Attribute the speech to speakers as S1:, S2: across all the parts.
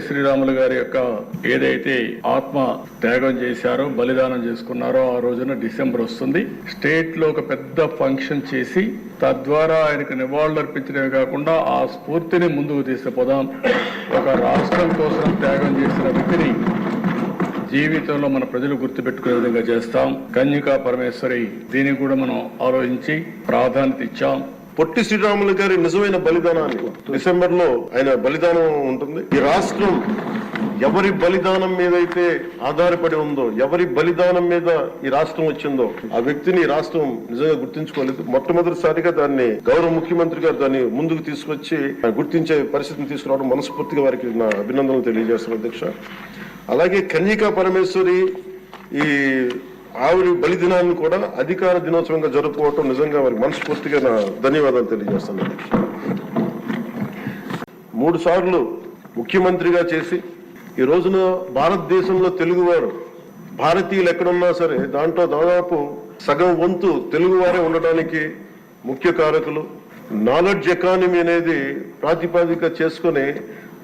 S1: శ్రీరాములు గారి యొక్క ఏదైతే ఆత్మ త్యాగం చేశారో బలిదానం చేసుకున్నారో ఆ రోజున డిసెంబర్ వస్తుంది. స్టేట్లో ఒక పెద్ద ఫంక్షన్ చేసి తద్వారా ఆయనకు నివాళులు అర్పించడమే కాకుండా ఆ స్ఫూర్తిని ముందుకు తీసుకుపోదాం. ఒక రాష్ట్రం కోసం త్యాగం చేసిన వ్యక్తిని జీవితంలో మన ప్రజలు గుర్తుపెట్టుకునే విధంగా చేస్తాం. కన్యకా పరమేశ్వరి దీనికి కూడా మనం ఆలోచించి ప్రాధాన్యత ఇచ్చాం.
S2: పొట్టి శ్రీరాములు గారి నిజమైన బలిదానాన్ని. డిసెంబర్లో ఆయన బలిదానం ఉంటుంది. ఈ రాష్ట్రం ఎవరి బలిదానం మీద అయితే ఆధారపడి ఉందో ఎవరి బలిదానం మీద ఈ రాష్ట్రం వచ్చిందో ఆ వ్యక్తిని రాష్ట్రం నిజంగా గుర్తించుకోలేదు. మొట్టమొదటిసారిగా దాన్ని గౌరవ ముఖ్యమంత్రి గారు దాన్ని ముందుకు తీసుకొచ్చి గుర్తించే పరిస్థితిని తీసుకురావడం మనస్ఫూర్తిగా వారికి నా అభినందనలు తెలియజేస్తున్నాను అధ్యక్ష. అలాగే కన్యకా పరమేశ్వరి ఈ ఆవిడ బలిదినాన్ని కూడా అధికార దినోత్సవంగా జరుపుకోవటం నిజంగా వారికి మనస్ఫూర్తిగా నా ధన్యవాదాలు తెలియజేస్తాను. మూడు సార్లు ముఖ్యమంత్రిగా చేసి ఈ రోజున భారతదేశంలో తెలుగువారు భారతీయులు ఎక్కడున్నా సరే దాంట్లో దాదాపు సగం వంతు తెలుగువారే ఉండడానికి ముఖ్య కారకులు. నాలెడ్జ్ ఎకానమీ అనేది ప్రాతిపాదిక చేసుకొని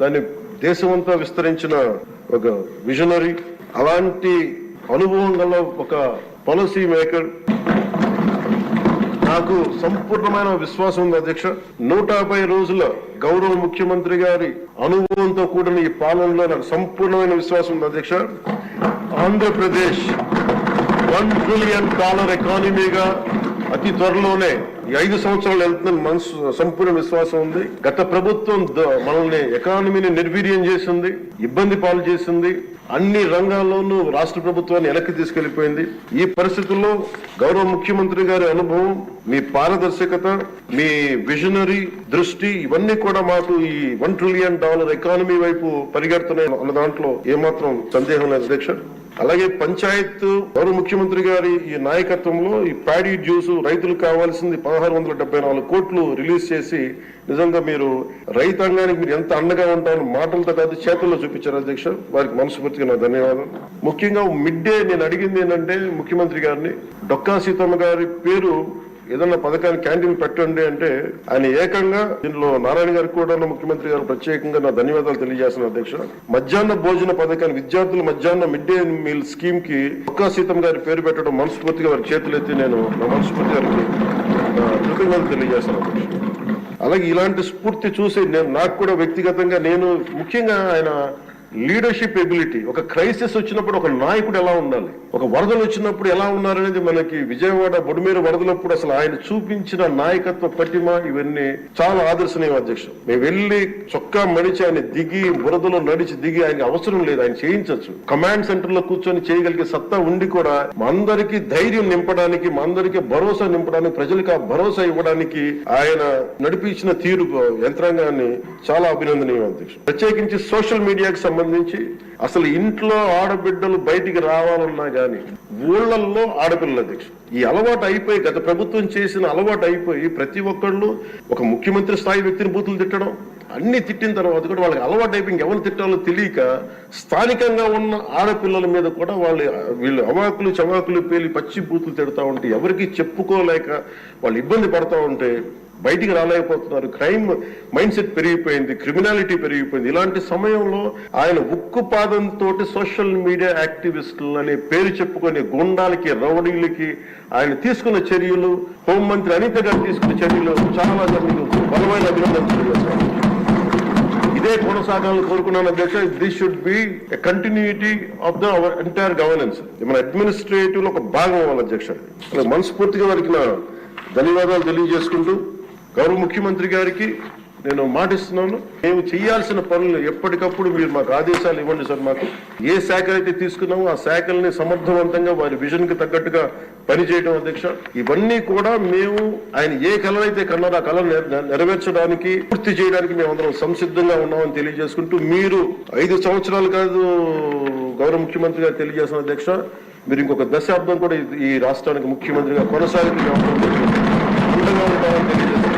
S2: దాన్ని దేశమంతా విస్తరించిన ఒక విజనరీ అలాంటి అనుభవం గల ఒక పాలసీ మేకర్ నాకు సంపూర్ణమైన విశ్వాసం ఉంది అధ్యక్ష. నూట యాభై రోజుల గౌరవ ముఖ్యమంత్రి గారి అనుభవంతో కూడిన ఈ పాలనలో నాకు సంపూర్ణమైన విశ్వాసం ఉంది అధ్యక్ష. ఆంధ్రప్రదేశ్ వన్ ట్రిలియన్ డాలర్ ఎకానమీగా అతి త్వరలోనే ఐదు సంవత్సరాలు వెళ్తుందని మనసు సంపూర్ణ విశ్వాసం ఉంది. గత ప్రభుత్వం ద- మనల్ని ఎకానమీని నిర్వీర్యం చేసింది ఇబ్బంది పాలు చేసింది. అన్ని రంగాల్లోనూ రాష్ట్ర ప్రభుత్వాన్ని వెనక్కి తీసుకెళ్ళిపోయింది ఈ పరిస్థితుల్లో గౌరవ ముఖ్యమంత్రి గారి అనుభవం మీ పారదర్శకత మీ విజనరీ దృష్టి ఇవన్నీ కూడా మాకు ఈ వన్ ట్రిలియన్ డాలర్ ఎకానమీ వైపు పరిగెడుతున్నాయి అన్న దాంట్లో ఏమాత్రం సందేహం లేదు. అధ్యక్ష అలాగే పంచాయత్ గౌరవ ముఖ్యమంత్రి గారి ఈ నాయకత్వంలో ఈ ప్యాడీ జ్యూస్ రైతులకు కావాల్సింది పదహారు వందల డెబ్బై నాలుగు కోట్లు రిలీజ్ చేసి నిజంగా మీరు రైతాంగానికి మీరు ఎంత అండగా ఉంటారని మాటలతో కాదు చేతుల్లో చూపించారు అధ్యక్ష. వారికి మనస్ఫూర్తిగా నా ధన్యవాదాలు. ముఖ్యంగా మిడ్ డే నేను అడిగింది ఏంటంటే ముఖ్యమంత్రి గారిని డొక్కా సీతమ్మ గారి పేరు ఏదన్నా పథకాన్ని క్యాంటీన్ పెట్టండి అంటే ఆయన ఏకంగా దీనిలో నారాయణ గారికి కూడా ముఖ్యమంత్రి గారు ప్రత్యేకంగా నా ధన్యవాదాలు తెలియజేస్తున్న అధ్యక్ష. మధ్యాహ్న భోజన పథకాన్ని విద్యార్థుల మధ్యాహ్న మిడ్ డే మీల్ స్కీమ్కి ఒక్క సీతం గారి పేరు పెట్టడం మనస్ఫూర్తిగా వారి చేతులెత్తి నేను నా మనస్ఫూర్తి గారికి కృతజ్ఞతలు తెలియజేస్తున్నాను అధ్యక్ష. అలాగే ఇలాంటి స్ఫూర్తి చూసి నేను నాకు కూడా వ్యక్తిగతంగా నేను ముఖ్యంగా ఆయన లీడర్షిప్ ఎబిలిటీ ఒక క్రైసిస్ వచ్చినప్పుడు ఒక నాయకుడు ఎలా ఉండాలి? ఒక వరదలు వచ్చినప్పుడు ఎలా ఉన్నారనేది మనకి విజయవాడ బొడిమేరు వరదలప్పుడు అసలు ఆయన చూపించిన నాయకత్వ పటిమ ఇవన్నీ చాలా ఆదర్శనీయం అధ్యక్షుడు. మేము వెళ్ళి చొక్కా మడిచి ఆయన దిగి బురదలో నడిచి దిగి ఆయన అవసరం లేదు ఆయన చేయించవచ్చు కమాండ్ సెంటర్లో కూర్చొని చేయగలిగే సత్తా ఉండి కూడా మా ధైర్యం నింపడానికి మా అందరికి భరోసా నింపడానికి ప్రజలకు ఆ భరోసా ఇవ్వడానికి ఆయన నడిపించిన తీరు యంత్రాంగాన్ని చాలా అభినందనీయం అధ్యక్షుడు. ప్రత్యేకించి సోషల్ మీడియాకి సంబంధించి అసలు ఇంట్లో ఆడబిడ్డలు బయటికి రావాలన్నా గాని ఊళ్ళల్లో ఆడపిల్లల దీక్ష. ఈ అలవాటు అయిపోయి గత ప్రభుత్వం చేసిన అలవాటు అయిపోయి ప్రతి ఒక్కళ్ళు ఒక ముఖ్యమంత్రి స్థాయి వ్యక్తిని బూతులు తిట్టడం అన్ని తిట్టిన తర్వాత కూడా వాళ్ళకి అలవాటు అయిపోయి ఎవరు తిట్టాలో తెలియక స్థానికంగా ఉన్న ఆడపిల్లల మీద కూడా వాళ్ళు వీళ్ళు అవాకులు చవాకులు పేలి పచ్చి బూతులు తిడతా ఉంటే ఎవరికి చెప్పుకోలేక వాళ్ళు ఇబ్బంది పడతా ఉంటే బయటికి రాలేకపోతున్నారు. క్రైమ్ మైండ్ సెట్ పెరిగిపోయింది క్రిమినాలిటీ పెరిగిపోయింది. ఇలాంటి సమయంలో ఆయన ఉక్కు పాదంతో సోషల్ మీడియా యాక్టివిస్టులు అనే పేరు చెప్పుకునే గుండాలకి రౌడీలకి ఆయన తీసుకున్న చర్యలు హోంమంత్రి అనిత గారు తీసుకున్న చర్యలు చాలా మీకు బలమైన అభినందనలు ఇదే కొనసాగాలని కోరుకున్నాను అధ్యక్ష. This should be continuity of the our entire governance మన అడ్మినిస్ట్రేటివ్లో ఒక భాగం అవ్వాలి అధ్యక్ష. మనస్ఫూర్తిగా వారికి నా ధన్యవాదాలు తెలియజేసుకుంటూ గౌరవ ముఖ్యమంత్రి గారికి నేను మాటిస్తున్నాను. మేము చేయాల్సిన పనులు ఎప్పటికప్పుడు మీరు మాకు ఆదేశాలు ఇవ్వండి సార్ మాకు. ఏ శాఖలు అయితే తీసుకున్నామో ఆ శాఖల్ని సమర్థవంతంగా వారి విజన్కి తగ్గట్టుగా పనిచేయడం అధ్యక్ష. ఇవన్నీ కూడా మేము ఆయన ఏ కళనైతే అయితే కన్నారో ఆ కళ నెరవేర్చడానికి పూర్తి చేయడానికి మేము అందరం సంసిద్ధంగా ఉన్నామని తెలియజేసుకుంటూ మీరు ఐదు సంవత్సరాలు కాదు గౌరవ ముఖ్యమంత్రి గారు తెలియజేసిన అధ్యక్ష. మీరు ఇంకొక దశాబ్దం కూడా ఈ- ఈ రాష్ట్రానికి ముఖ్యమంత్రిగా కొనసాగుతూ ఉంటామని తెలియజేస్తున్నారు